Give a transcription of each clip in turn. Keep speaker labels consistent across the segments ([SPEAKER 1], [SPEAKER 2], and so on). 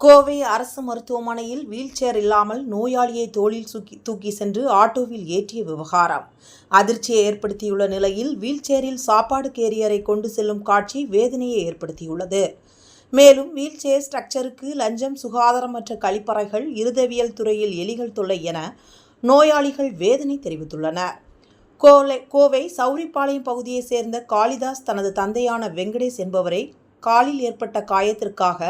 [SPEAKER 1] கோவை அரசு மருத்துவமனையில் வீல்சேர் இல்லாமல் நோயாளியை தோளில் தூக்கி தூக்கி சென்று ஆட்டோவில் ஏற்றிய விவகாரம். அதிர்ச்சியை ஏற்படுத்தியுள்ள நிலையில் வீல்சேரில் சாப்பாடு கேரியரை கொண்டு செல்லும் காட்சி வேதனையை ஏற்படுத்தியுள்ளது. மேலும் வீல்சேர் ஸ்ட்ரக்சருக்கு லஞ்சம் சுகாதாரமற்ற கழிப்பறைகள் இருதவியல் துறையில் எலிகள் தொல்லை என நோயாளிகள் வேதனை தெரிவித்துள்ளனர் கோலை கோவை சௌரிப்பாளையம் பகுதியைச் சேர்ந்த காளிதாஸ் தனது தந்தையான வெங்கடேஷ் என்பவரை காலில் ஏற்பட்ட காயத்திற்காக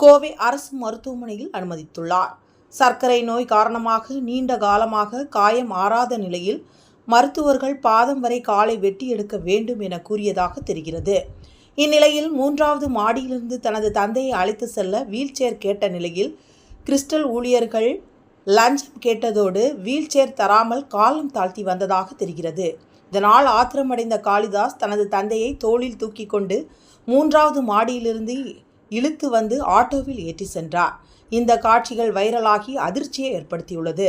[SPEAKER 1] கோவை அரசு மருத்துவமனையில் அனுமதித்துள்ளார். சர்க்கரை நோய் காரணமாக நீண்ட காலமாக காயம் ஆறாத நிலையில் மருத்துவர்கள் பாதம் வரை காலை வெட்டி எடுக்க வேண்டும் என கூறியதாக தெரிகிறது. இந்நிலையில் மூன்றாவது மாடியிலிருந்து தனது தந்தையை அழைத்து செல்ல வீல்சேர் கேட்ட நிலையில் கிறிஸ்டல் ஊழியர்கள் லஞ்சம் கேட்டதோடு வீல்சேர் தராமல் காலம் தாழ்த்தி வந்ததாக தெரிகிறது. இதனால் ஆத்திரமடைந்த காளிதாஸ் தனது தந்தையை தோளில் தூக்கி கொண்டு மூன்றாவது மாடியிலிருந்து இழுத்து வந்து ஆட்டோவில் ஏற்றி சென்றார். இந்த காட்சிகள் வைரலாகி அதிர்ச்சியை ஏற்படுத்தியுள்ளது.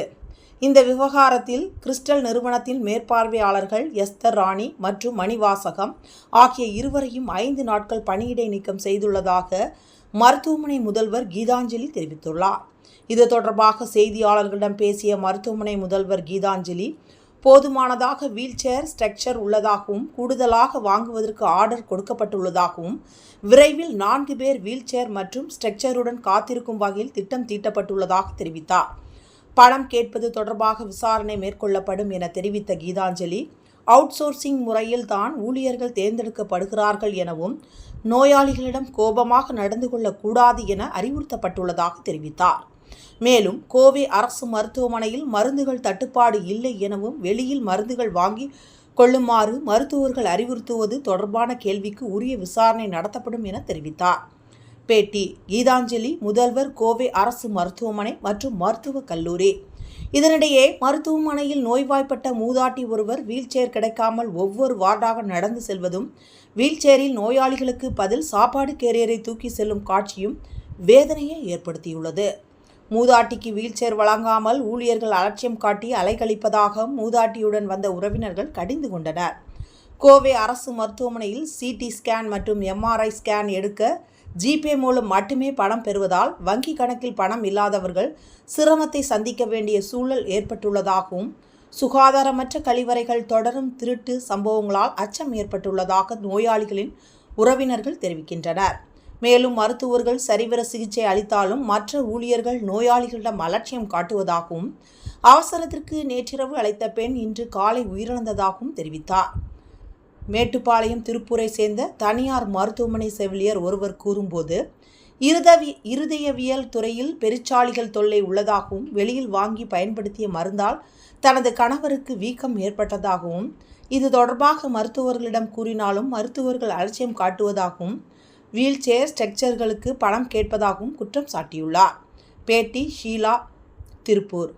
[SPEAKER 1] இந்த விவகாரத்தில் கிறிஸ்டல் நிறுவனத்தின் மேற்பார்வையாளர்கள் எஸ்தர் ராணி மற்றும் மணிவாசகம் ஆகிய இருவரையும் ஐந்து நாட்கள் பணியிடை நீக்கம் செய்துள்ளதாக மருத்துவமனை முதல்வர் கீதாஞ்சலி தெரிவித்துள்ளார். இது தொடர்பாக செய்தியாளர்களிடம் பேசிய மருத்துவமனை முதல்வர் கீதாஞ்சலி போதுமானதாக வீல்சேர் ஸ்ட்ரக்சர் உள்ளதாகவும் கூடுதலாக வாங்குவதற்கு ஆர்டர் கொடுக்கப்பட்டுள்ளதாகவும் விரைவில் நான்கு பேர் வீல்சேர் மற்றும் ஸ்ட்ரக்சருடன் காத்திருக்கும் வகையில் திட்டம் தீட்டப்பட்டுள்ளதாக தெரிவித்தார். பணம் கேட்பது தொடர்பாக விசாரணை மேற்கொள்ளப்படும் என தெரிவித்த கீதாஞ்சலி அவுட்சோர்சிங் முறையில் தான் ஊழியர்கள் தேர்ந்தெடுக்கப்படுகிறார்கள் எனவும் நோயாளிகளிடம் கோபமாக நடந்து கொள்ளக்கூடாது என அறிவுறுத்தப்பட்டுள்ளதாக தெரிவித்தார். மேலும் கோவை அரசு மருத்துவமனையில் மருந்துகள் தட்டுப்பாடு இல்லை எனவும் வெளியில் மருந்துகள் வாங்கி கொள்ளுமாறு மருத்துவர்கள் அறிவுறுத்துவது தொடர்பான கேள்விக்கு உரிய விசாரணை நடத்தப்படும் என தெரிவித்தார். பேட்டி கீதாஞ்சலி முதல்வர் கோவை அரசு மருத்துவமனை மற்றும் மருத்துவக் கல்லூரி. இதனிடையே மருத்துவமனையில் நோய்வாய்ப்பட்ட மூதாட்டி ஒருவர் வீல்சேர் கிடைக்காமல் ஒவ்வொரு வார்டாக நடந்து செல்வதும் வீல்சேரில் நோயாளிகளுக்கு பதில் சாப்பாடு கேரியரை தூக்கி செல்லும் காட்சியும் வேதனையை ஏற்படுத்தியுள்ளது. மூதாட்டிக்கு வீல்சேர் வழங்காமல் ஊழியர்கள் அலட்சியம் காட்டி அலைக்கழிப்பதாக மூதாட்டியுடன் வந்த உறவினர்கள் கடிந்து கொண்டனர். கோவை அரசு மருத்துவமனையில் சிடி ஸ்கேன் மற்றும் எம்ஆர்ஐ ஸ்கேன் எடுக்க ஜிபே மூலம் மட்டுமே பணம் பெறுவதால் வங்கி கணக்கில் பணம் இல்லாதவர்கள் சிரமத்தை சந்திக்க வேண்டிய சூழல் ஏற்பட்டுள்ளதாகவும் சுகாதாரமற்ற கழிவறைகள் தொடரும் திருட்டு சம்பவங்களால் அச்சம் ஏற்பட்டுள்ளதாக நோயாளிகளின் உறவினர்கள் தெரிவிக்கின்றனர். மேலும் மருத்துவர்கள் சரிவர சிகிச்சை அளித்தாலும் மற்ற ஊழியர்கள் நோயாளிகளிடம் அலட்சியம் காட்டுவதாகவும் அவசரத்திற்கு நேற்றிரவு அழைத்த பெண் இன்று காலை உயிரிழந்ததாகவும் தெரிவித்தார். மேட்டுப்பாளையம் திருப்பூரை சேர்ந்த தனியார் மருத்துவமனை செவிலியர் ஒருவர் கூறும்போது இருதவி இருதயவியல் துறையில் பெருச்சாளிகள் தொல்லை உள்ளதாகவும் வெளியில் வாங்கி பயன்படுத்திய மருந்தால் தனது கணவருக்கு வீக்கம் ஏற்பட்டதாகவும் இது தொடர்பாக மருத்துவர்களிடம் கூறினாலும் மருத்துவர்கள் அலட்சியம் காட்டுவதாகவும் வீல் சேர் ஸ்ட்ரக்சர்களுக்கு பணம் கேட்பதாகவும் குற்றம் சாட்டியுள்ளார். பேட்டி ஷீலா திருப்பூர்.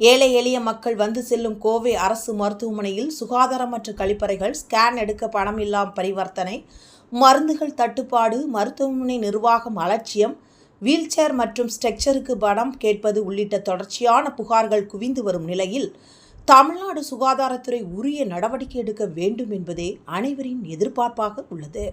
[SPEAKER 1] ஏழை எளிய மக்கள் வந்து செல்லும் கோவை அரசு மருத்துவமனையில் சுகாதாரமற்ற கழிப்பறைகள் ஸ்கேன் எடுக்க பணம் இல்லாம பரிவர்த்தனை மருந்துகள் தட்டுப்பாடு மருத்துவமனை நிர்வாகம் அலட்சியம் வீல்சேர் மற்றும் ஸ்ட்ரக்சருக்கு பணம் கேட்பது உள்ளிட்ட தொடர்ச்சியான புகார்கள் குவிந்து வரும் நிலையில் தமிழ்நாடு சுகாதாரத்துறை உரிய நடவடிக்கை எடுக்க வேண்டும் என்பதே அனைவரின் எதிர்பார்ப்பாக உள்ளது.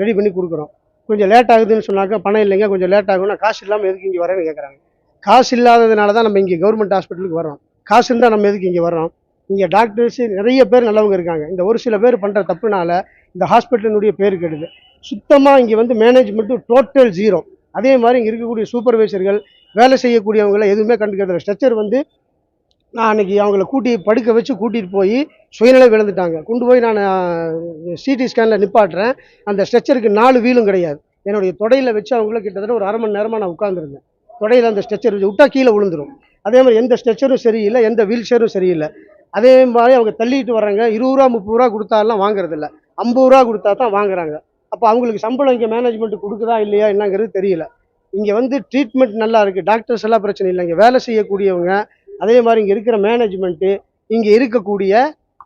[SPEAKER 2] ரெடி பண்ணி கொடுக்குறோம். கொஞ்சம் லேட் ஆகுதுன்னு சொன்னாக்க பணம் இல்லைங்க கொஞ்சம் லேட் ஆகும்னா காசு இல்லாமல் எதுக்கு இங்கே வரேன்னு கேட்குறாங்க காசு இல்லாததுனால தான் நம்ம இங்கே கவர்மெண்ட் ஹாஸ்பிட்டலுக்கு வரோம் காசு இருந்தால் நம்ம எதுக்கு இங்கே வரோம் இங்கே டாக்டர்ஸ் நிறைய பேர் நல்லவங்க இருக்காங்க. இந்த ஒரு சில பேர் பண்ணுற தப்புனால இந்த ஹாஸ்பிட்டலினுடைய பேர் கெடுது. சுத்தமாக இங்கே வந்து மேனேஜ்மெண்ட்டு டோட்டல் ஜீரோ அதே மாதிரி இங்கே இருக்கக்கூடிய சூப்பர்வைசர்கள் வேலை செய்யக்கூடியவங்களை எதுவுமே கண்டுக்கிறது ஸ்ட்ரெச்சர் ஸ்ட்ரக்சர் வந்து நான் அன்னைக்கு அவங்கள கூட்டி படுக்க வச்சு கூட்டிகிட்டு போய் சுயநிலை விழுந்துட்டாங்க கொண்டு போய் நான் சிடி ஸ்கேனில் நிப்பாட்டுறேன். அந்த ஸ்ட்ரெச்சருக்கு நாலு வீலும் கிடையாது. என்னுடைய தொடையில் வச்சு அவங்கள கிட்டத்தட்ட ஒரு அரை மணி நேரமாக நான் உட்காந்துருந்தேன் தொடையில் அந்த ஸ்ட்ரெச்சர் வச்சு விட்டா கீழே விழுந்துரும். அதே மாதிரி எந்த ஸ்ட்ரெச்சரும் சரியில்லை எந்த வீல் சேரும் சரியில்லை. அதே மாதிரி அவங்க தள்ளிட்டு வர்றாங்க. இருபது ரூபா முப்பது ரூபா கொடுத்தாலாம் வாங்குறதில்ல ஐம்பது ரூபா கொடுத்தா தான் வாங்குறாங்க. அப்போ அவங்களுக்கு சம்பளம் இங்கே மேனேஜ்மெண்ட் கொடுக்குதா இல்லையா என்னங்கிறது தெரியல. இங்கே வந்து ட்ரீட்மெண்ட் நல்லா இருக்குது டாக்டர்ஸ் எல்லாம் பிரச்சனை இல்லை. இங்கே வேலை செய்யக்கூடியவங்க அதே மாதிரி இங்கே இருக்கிற மேனேஜ்மெண்ட்டு இங்கே இருக்கக்கூடிய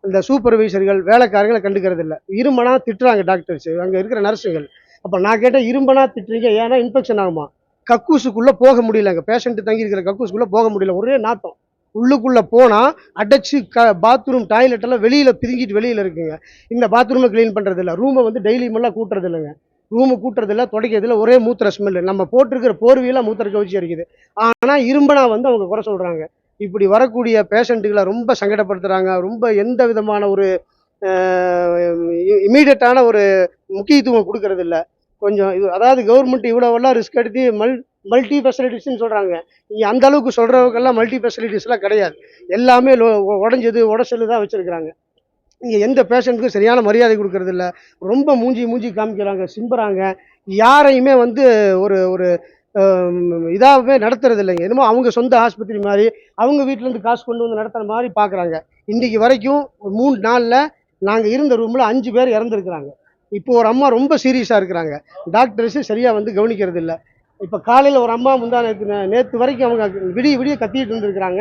[SPEAKER 2] இந்த சூப்பர்வைசர்கள் வேலைக்காரங்களை கண்டுக்கிறது இல்லை. இரும்பனா திட்டுறாங்க டாக்டர்ஸ் அங்கே இருக்கிற நர்ஸுகள் அப்போ நான் கேட்டால் இரும்பனா திட்டுறீங்க ஏன்னா இன்ஃபெக்ஷன் ஆகுமா? கக்கூசுக்குள்ளே போக முடியல அங்கே. பேஷண்ட்டு தங்கி இருக்கிற கக்கூசுக்குள்ளே போக முடியல. ஒரே நாத்தம். உள்ளுக்குள்ளே போனால் அடைச்சி க பாத்ரூம் டாய்லெட்டெல்லாம் வெளியில் பிரிஞ்சிட்டு வெளியில் இருக்குங்க. இந்த பாத்ரூமை க்ளீன் பண்ணுறதில்ல ரூமை வந்து டெய்லியுமெல்லாம் எல்லாம் கூட்டுறது இல்லைங்க. ரூமு கூட்டுறதில்ல துடைக்கிறதில்ல ஒரே மூத்திர ஸ்மெல்லு நம்ம போட்டிருக்கிற போர்வையெல்லாம் மூத்திர கவிச்சி அடிக்குது ஆனால் இரும்பனா வந்து அவங்க குறை சொல்கிறாங்க இப்படி வரக்கூடிய பேஷண்ட்டுகளை ரொம்ப சங்கடப்படுத்துகிறாங்க ரொம்ப எந்த விதமான ஒரு இமீடியட்டான ஒரு முக்கியத்துவம் கொடுக்கறதில்ல கொஞ்சம் இது அதாவது கவர்மெண்ட் இவ்வளோவெல்லாம் ரிஸ்க் எடுத்து மல் மல்டி ஃபெசிலிட்டிஸ்ன்னு சொல்கிறாங்க இங்கே அந்த அளவுக்கு சொல்கிறவங்கெல்லாம் மல்டி ஃபெசிலிட்டிஸ்லாம் கிடையாது. எல்லாமே லோ உடஞ்சது உடச்சல் தான் வச்சுருக்குறாங்க. இங்கே எந்த பேஷண்ட்டுக்கும் சரியான மரியாதை கொடுக்கறதில்ல ரொம்ப மூஞ்சி மூஞ்சி காமிக்கிறாங்க சிம்புறாங்க. யாரையுமே வந்து ஒரு ஒரு இதாகவே நடத்துறது இல்லைங்க என்னமோ அவங்க சொந்த ஆஸ்பத்திரி மாதிரி அவங்க வீட்டிலேருந்து காசு கொண்டு வந்து நடத்துகிற மாதிரி பார்க்குறாங்க இன்றைக்கி வரைக்கும் மூணு நாளில் நாங்கள் இருந்த ரூமில் அஞ்சு பேர் இறந்துருக்குறாங்க. இப்போ ஒரு அம்மா ரொம்ப சீரியஸாக இருக்கிறாங்க. டாக்டர்ஸு சரியாக வந்து கவனிக்கிறது இல்லை இப்போ காலையில் ஒரு அம்மா முந்தா நேற்று நேற்று வரைக்கும் அவங்க விடிய விடிய கத்திட்டு இருந்திருக்கிறாங்க.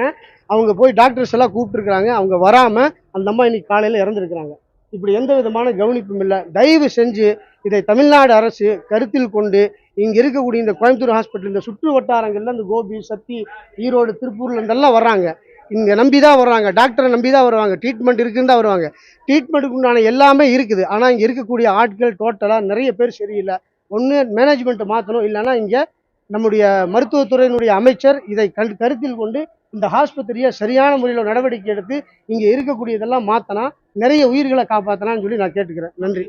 [SPEAKER 2] அவங்க போய் டாக்டர்ஸ் எல்லாம் கூப்பிட்டுருக்குறாங்க. அவங்க வராமல் அந்த அம்மா இன்னைக்கு காலையில் இறந்துருக்குறாங்க. இப்படி எந்த விதமான கவனிப்பும் இல்லை. தயவு செஞ்சு இதை தமிழ்நாடு அரசு கருத்தில் கொண்டு இங்கே இருக்கக்கூடிய இந்த கோயம்புத்தூர் ஹாஸ்பிட்டல் இந்த சுற்று வட்டாரங்களில் இந்த கோபி சத்தி ஈரோடு திருப்பூர்ல இருந்தெல்லாம் வர்றாங்க. இங்கே நம்பி தான் வர்றாங்க. டாக்டரை நம்பி தான் வருவாங்க. ட்ரீட்மெண்ட் இருக்குன்னு தான் வருவாங்க. ட்ரீட்மெண்ட்டுக்கு உண்டான எல்லாமே இருக்குது. ஆனால் இங்கே இருக்கக்கூடிய ஆட்கள் டோட்டலாக நிறைய பேர் சரியில்லை. ஒன்று மேனேஜ்மெண்ட்டை மாற்றணும் இல்லைன்னா இங்கே நம்முடைய மருத்துவத்துறையினுடைய அமைச்சர் இதை கண் கருத்தில் கொண்டு இந்த ஆஸ்பத்திரியை சரியான முறையில் நடவடிக்கை எடுத்து இங்கே இருக்கக்கூடியதெல்லாம் மாற்றினா நிறைய உயிர்களை காப்பாற்றலாம்னு சொல்லி நான் கேட்டுக்கிறேன். நன்றி.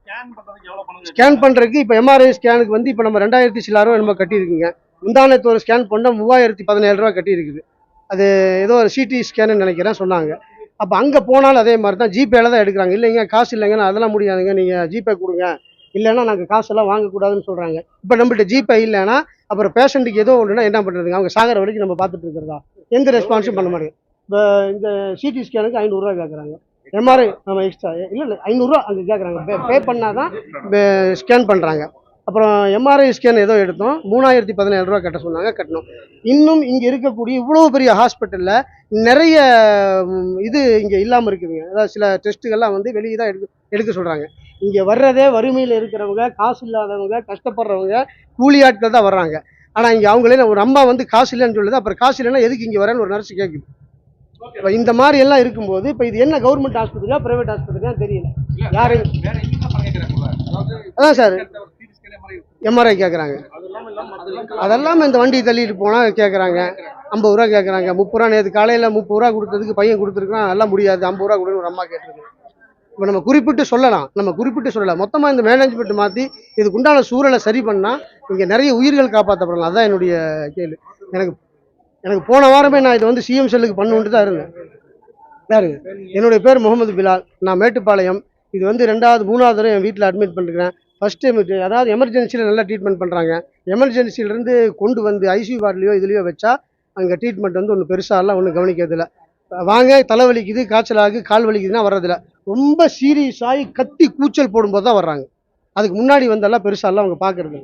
[SPEAKER 3] ஸ்கேன்
[SPEAKER 2] ஸ்கேன் பண்ணுறதுக்கு இப்போ எம்ஆர்ஐ ஸ்கேனுக்கு வந்து இப்போ நம்ம ரெண்டாயிரத்தி சிலாரோ நம்ம கட்டியிருக்குங்க. முந்தானத்து ஒரு ஸ்கேன் பண்ணால் மூவாயிரத்தி பதினேழு ரூபா கட்டியிருக்குது. அது ஏதோ ஒரு சிடி ஸ்கேன்னு நினைக்கிறேன் சொன்னாங்க. அப்போ அங்கே போனாலும் அதே மாதிரி தான் ஜிபேல தான் எடுக்கிறாங்க. இல்லைங்க காசு இல்லைங்க அதெல்லாம் முடியாதுங்க. நீங்கள் ஜிபே கொடுங்க. இல்லைன்னா நாங்கள் காசெல்லாம் வாங்கக்கூடாதுன்னு சொல்கிறாங்க இப்போ நம்மள்ட்ட ஜிபே இல்லைன்னா அப்புறம் பேஷண்ட்டுக்கு ஏதோ ஒன்றுனா என்ன பண்ணுறதுங்க அவங்க சாகிற வரைக்கும் நம்ம பார்த்துட்டு இருக்கிறதா? எந்த ரெஸ்பான்ஸும் பண்ண மாட்டேங்க இப்போ இந்த சிடி ஸ்கேனுக்கு ஐநூறுரூவா கேட்குறாங்க எம்ஆர்ஐ நம்ம எக்ஸ்ட்ரா இல்லை இல்லை ஐநூறுரூவா அங்கே கேட்குறாங்க பே பே பண்ணால் தான் ஸ்கேன் பண்ணுறாங்க அப்புறம் எம்ஆர்ஐ ஸ்கேன் ஏதோ எடுத்தோம். மூணாயிரத்தி பதினேழு ரூபா கட்ட சொன்னாங்க கட்டணும் இன்னும் இங்கே இருக்கக்கூடிய இவ்வளோ பெரிய ஹாஸ்பிட்டலில் நிறைய இது இங்கே இல்லாமல் இருக்குதுங்க. அதாவது சில டெஸ்ட்டுகள்லாம் வந்து வெளியே தான் எடுக்க எடுக்க சொல்கிறாங்க இங்கே வர்றதே வறுமையில் இருக்கிறவங்க காசு இல்லாதவங்க கஷ்டப்படுறவங்க கூலி ஆட்கள் தான் வர்றாங்க. ஆனால் இங்கே அவங்களே ஒரு அம்மா வந்து காசு இல்லைன்னு சொல்லுது அப்புறம் காசு இல்லைன்னா எதுக்கு இங்கே வரேன்னு ஒரு நர்ஸ் கேட்குது இப்போ இந்த மாதிரி எல்லாம் இருக்கும்போது இப்போ இது என்ன கவர்மெண்ட் ஆஸ்பத்திரியா பிரைவேட் ஆஸ்பத்திரியா தெரியல. யாரு?
[SPEAKER 3] வேற எங்க பணம் கேக்குறாங்கல்ல அதாவது
[SPEAKER 2] அதான் சார். எம்ஆர்ஐ கேட்குறாங்க
[SPEAKER 3] அதெல்லாம்
[SPEAKER 2] இந்த வண்டி தள்ளிட்டு போனால் கேட்குறாங்க ஐம்பது ரூபா கேட்குறாங்க முப்பது ரூபா நேற்று காலையில் முப்பது ரூபா கொடுத்ததுக்கு பையன் கொடுத்துருக்கான் அதெல்லாம் முடியாது. ஐம்பது ரூபா கொடுன்னு ஒரு அம்மா கேட்டிருக்கு இப்போ நம்ம குறிப்பிட்டு சொல்லலாம். நம்ம குறிப்பிட்டு சொல்லலாம் மொத்தமாக இந்த மேனேஜ்மெண்ட் மாற்றி இதுக்கு உண்டான சூழலை சரி பண்ணால் இங்கே நிறைய உயிர்கள் காப்பாற்றப்படலாம் அதுதான் என்னுடைய கேள்வி. எனக்கு எனக்கு போன வாரமே நான் இதை வந்து சிஎம் செல்லுக்கு பண்ணுன்ட்டு தான் இருந்தேன். யாருங்க என்னுடைய பேர் முகமது பிலால். நான் மேட்டுப்பாளையம். இது வந்து ரெண்டாவது மூணாவது தடவை என் வீட்டில் அட்மிட் பண்ணிருக்கிறேன். ஃபர்ஸ்ட் டைம் அதாவது எமர்ஜென்சியில் நல்லா ட்ரீட்மெண்ட் பண்ணுறாங்க எமர்ஜென்சிலேருந்து கொண்டு வந்து ஐசியூ வார்ட்லேயோ இதுலேயோ வச்சா அங்கே ட்ரீட்மெண்ட் வந்து ஒன்றும் பெருசாலாம் ஒன்றும் கவனிக்கிறதில்ல. வாங்க தலைவலிக்குது காய்ச்சல் ஆகுது கால் வலிக்குதுன்னா வர்றதில்ல. ரொம்ப சீரியஸ் ஆகி கத்தி கூச்சல் போடும்போது தான் வர்றாங்க. அதுக்கு முன்னாடி வந்தெல்லாம் பெருசாலாம் அவங்க பார்க்கறது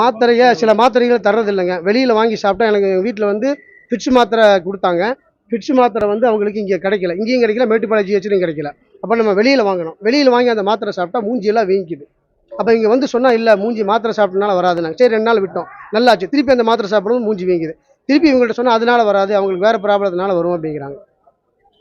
[SPEAKER 2] மாத்திரையை சில மாத்திரைகளை தர்றது இல்லைங்க. வெளியில் வாங்கி சாப்பிட்டா எனக்கு வீட்டில் வந்து ஃபிட்ஸ் மாத்திரை கொடுத்தாங்க. ஃபிட்ஸ் மாத்திரை வந்து அவங்களுக்கு இங்கே கிடைக்கல. இங்கேயும் கிடைக்கல மேட்டுப்பாளையம் ஜிஹெச்லையும் கிடைக்கல. அப்போ நம்ம வெளியில் வாங்கணும். வெளியில் வாங்கி அந்த மாத்திரை சாப்பிட்டா மூஞ்சியெல்லாம் வீங்கிக்குது அப்போ இங்கே வந்து சொன்னால் இல்லை மூஞ்சி மாத்திரை சாப்பிட்டனால வராதுனாங்க சரி ரெண்டு நாள் விட்டோம். நல்லாச்சு. திருப்பி அந்த மாத்திரை சாப்பிடும் மூஞ்சி வீங்குது. திருப்பி இவங்கள்ட்ட சொன்னால் அதனால வராது. அவங்களுக்கு வேறு ப்ராப்ளத்தினால வரும் அப்படிங்கிறாங்க.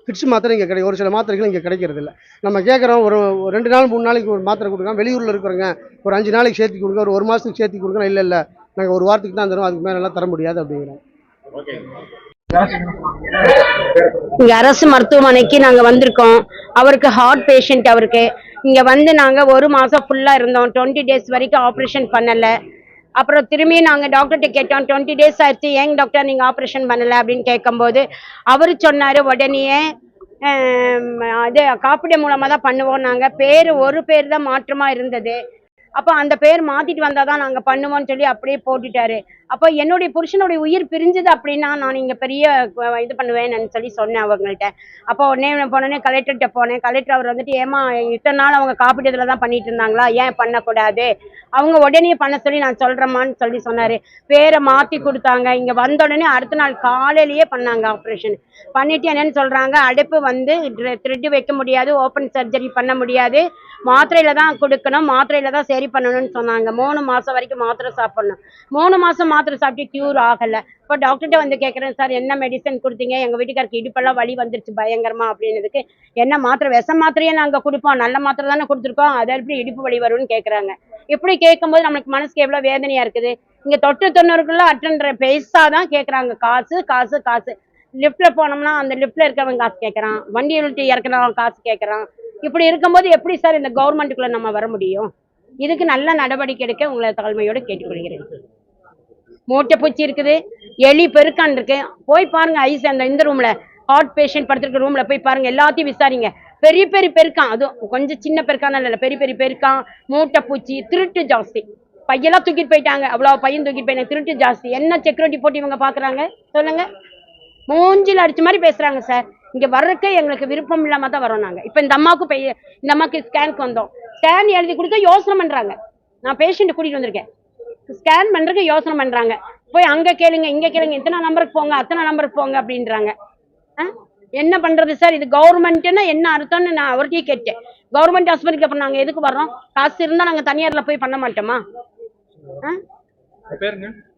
[SPEAKER 2] ஃபிட்ஸ் மாத்திரை இங்கே கிடைக்கும் ஒரு சில மாத்திரைகள் இங்கே கிடைக்கிறது இல்லை. நம்ம கேட்குறோம் ஒரு ரெண்டு நாள் மூணு நாளைக்கு ஒரு மாத்திரை கொடுக்கலாம் வெளியூரில் இருக்கிறவங்க ஒரு அஞ்சு நாளைக்கு சேர்த்து கொடுங்க ஒரு ஒரு மாதத்துக்கு சேர்த்து கொடுங்க இல்லை இல்லை. நாங்கள் ஒரு வாரத்துக்கு தான் தரோம் அதுக்கு மேலெல்லாம் தர முடியாது அப்படிங்கிறாங்க.
[SPEAKER 4] இங்க அரசு மருத்துவமனைக்கு நாங்க வந்திருக்கோம். அவருக்கு ஹார்ட் பேஷண்ட் அவருக்கு. இங்க வந்து நாங்க ஒரு மாசம் ஃபுல்லா இருந்தோம். டுவெண்ட்டி டேஸ் வரைக்கும் ஆப்ரேஷன் பண்ணல. அப்புறம் திரும்பி நாங்கள் டாக்டர்கிட்ட கேட்டோம் டுவெண்ட்டி டேஸ் ஆயிடுச்சு. ஏங்க டாக்டர் நீங்கள் ஆப்ரேஷன் பண்ணலை? அப்படின்னு கேட்கும்போது அவர் சொன்னார் உடனேயே அது காப்பீடு மூலமாக தான் பண்ணுவோம் நாங்கள் பேர் ஒரு பேர் தான் மாற்றமாக இருந்தது. அப்போ அந்த பேர் மாற்றிட்டு வந்தால் தான் நாங்கள் பண்ணுவோம்னு சொல்லி அப்படியே போட்டுட்டாரு. அப்போ என்னுடைய புருஷனுடைய உயிர் பிரிஞ்சது அப்படின்னா நான் இங்கே பெரிய இது பண்ணுவேன்னு சொல்லி சொன்னேன் அவங்கள்ட்ட. அப்போ உடனே போனோடனே கலெக்டர்கிட்ட போனேன். கலெக்டர் அவர் வந்துட்டு ஏமா இத்தனை நாள் அவங்க காப்பீட்டு இதில் தான் பண்ணிட்டு இருந்தாங்களா? ஏன் பண்ணக்கூடாது? அவங்க உடனே பண்ண சொல்லி நான் சொல்கிறேம்மான்னு சொல்லி சொன்னார். பேரை மாற்றி கொடுத்தாங்க. இங்கே வந்த உடனே அடுத்த நாள் காலையிலேயே பண்ணாங்க ஆப்ரேஷன் பண்ணிட்டு என்னன்னு சொல்கிறாங்க அடைப்பு வந்து த்ரெட்டு வைக்க முடியாது ஓப்பன் சர்ஜரி பண்ண முடியாது. மாத்திரையில தான் கொடுக்கணும் மாத்திரையில தான் சரி பண்ணணும்னு சொன்னாங்க. மூணு மாதம் வரைக்கும் மாத்திரை சாப்பிடணும். மூணு மாதம் மாத்திரை சாப்பிட்டு கியூர் ஆகலை. இப்போ டாக்டர்கிட்ட வந்து கேட்குறேன் சார் என்ன மெடிசன் கொடுத்தீங்க? எங்கள் வீட்டுக்காருக்கு இடுப்பெல்லாம் வலி வந்துருச்சு பயங்கரமா அப்படின்னதுக்கு என்ன மாத்திரை? விஷ மாத்திரையே நாங்கள் கொடுப்போம். நல்ல மாத்திரை தானே கொடுத்துருக்கோம். அதை எப்படி இடுப்பு வலி வரும்னு கேட்குறாங்க இப்படி கேட்கும்போது நம்மளுக்கு மனசுக்கு எவ்வளோ வேதனையா இருக்குது? இங்க தொட்டு தொண்ணூறுக்குள்ள அட்டன்ற பைசா தான் கேட்குறாங்க காசு காசு காசு. லிஃப்ட்டில் போனோம்னா அந்த லிஃப்ட்டில் இருக்கிறவங்க காசு கேட்குறான் வண்டி விட்டு இறக்குறவன் காசு கேட்குறான் இப்படி இருக்கும்போது எப்படி சார் இந்த கவர்மெண்ட்டுக்குள்ளே நம்ம வர முடியும்? இதுக்கு நல்ல நடவடிக்கை எடுக்க உங்களை தாழ்மையோடு கேட்டுக்கொள்கிறேன். மூட்டை பூச்சி இருக்குது எலி பெருக்கான் இருக்கு. போய் பாருங்க ஐஸ் அந்த இந்த ரூம்ல ஹார்ட் பேஷண்ட் படுத்திருக்க ரூம்ல போய் பாருங்க எல்லாத்தையும் விசாரிங்க. பெரிய பெரிய பெருக்கான் அதுவும் கொஞ்சம் சின்ன பெருக்கான இல்லை பெரிய பெரிய பெருக்கான் மூட்டை பூச்சி திருட்டு ஜாஸ்தி. பையெல்லாம் தூக்கிட்டு போயிட்டாங்க அவ்வளோ பையன் தூக்கிட்டு போயிட்டாங்க திருட்டு ஜாஸ்தி. என்ன செக்யூரிட்டி போட்டு இவங்க பார்க்குறாங்க சொல்லுங்க. மூஞ்சில் அடிச்ச மாதிரி பேசுகிறாங்க சார் இங்கே வர்றதுக்கு எங்களுக்கு விருப்பம் இல்லாமல் தான் வரோம் நாங்கள் இப்போ இந்த அம்மாவுக்கு பெய் இந்த அம்மாவுக்கு ஸ்கேனுக்கு வந்தோம். ஸ்கேன் எழுதி கொடுக்க யோசனை பண்ணுறாங்க நான் பேஷண்ட்டை கூட்டிகிட்டு வந்திருக்கேன். ஸ்கேன் பண்றதுக்கு யோசனை பண்றாங்க. போய் அங்க கேளுங்க இங்க கேளுங்க இத்தனை நம்பருக்கு போங்க அத்தனை நம்பருக்கு போங்க அப்படின்றாங்க. ஆ? என்ன பண்றது சார் இது கவர்மெண்ட்னா என்ன அர்த்தம்னு நான் அவர்கிட்டயே கேட்டேன். கவர்மெண்ட் ஹாஸ்பிட்டலுக்கு அப்புறம் நாங்க எதுக்கு வர்றோம்? காசு இருந்தா நாங்க தனியார்ல போய் பண்ண மாட்டோமா?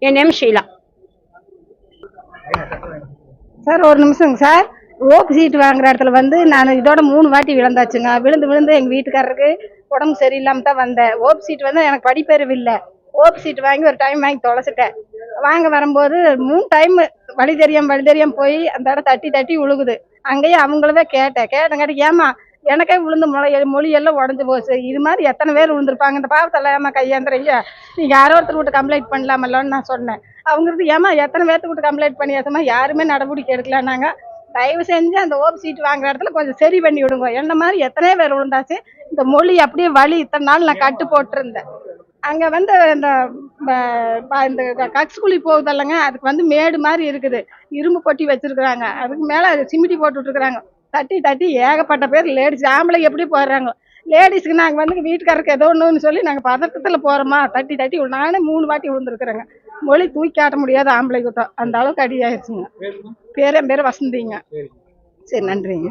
[SPEAKER 4] என் நேம் ஷீலா.
[SPEAKER 5] சார் ஒரு நிமிஷங்க சார் ஓப்பு சீட்டு வாங்குற இடத்துல வந்து நான் இதோட மூணு வாட்டி விழுந்தாச்சுங்க. விழுந்து விழுந்து எங்கள் வீட்டுக்காரருக்கு உடம்பு சரியில்லாமல் தான் வந்தேன். ஓப்பு சீட் வந்து எனக்கு படிப்பறிவு இல்லை. ஓப்பு சீட் வாங்கி ஒரு டைம் வாங்கி தொலைச்சிட்டேன். வாங்க வரும்போது மூணு டைம் வழி தெரியாம வழி தெரியாம போய் அந்த இடம் தட்டி தட்டி விழுகுது அங்கேயே அவங்களவே கேட்டேன். கேட்டங்காட்டி ஏமா எனக்கே விழுந்து மொழி மொழியெல்லாம் உடஞ்சி போச்சு. இது மாதிரி எத்தனை பேர் விழுந்திருப்பாங்க இந்த பாவத்தில் ஏமா கையாந்துறீங்க நீங்கள் யாரோ ஒருத்தர் விட்டு கம்ப்ளைண்ட் பண்ணலாமல்லன்னு நான் சொன்னேன். அவங்களுக்கு ஏமா எத்தனை பேர்த்துக்கு விட்டு கம்ப்ளைண்ட் பண்ணியாசமா யாருமே நடவடிக்கை எடுக்கலன்னாங்க. தயவு செஞ்சு அந்த ஓப் சீட் வாங்குற இடத்துல கொஞ்சம் சரி பண்ணி விடுங்க. என்ன மாதிரி எத்தனையோ பேர் விழுந்தாச்சு இந்த மொழி அப்படியே வலி. இத்தனை நாள் நான் கட்டு போட்டிருந்தேன். அங்கே வந்து இந்த இந்த கட்ஸ்குழி போகுதல்லங்க அதுக்கு வந்து மேடு மாதிரி இருக்குது. இரும்பு கொட்டி வச்சிருக்கிறாங்க. அதுக்கு மேலே சிமிட்டி போட்டு விட்டுருக்குறாங்க. தட்டி தட்டி ஏகப்பட்ட பேர் லேடிஸ் ஆம்பளை எப்படி போடுறாங்க? லேடிஸ்க்கு நாங்கள் வந்து வீட்டுக்காரருக்கு ஏதோ ஒன்றுன்னு சொல்லி நாங்கள் பதட்டத்தில் போகிறோமா தட்டி தட்டி நானே மூணு வாட்டி விழுந்துருக்குறேங்க. மொழி தூக்கி காட்ட முடியாது ஆம்பளை கூட்டம் அந்த அளவுக்கு அடி ஆயிடுச்சுங்க. பேர் வசந்திங்க. சரி நன்றிங்க.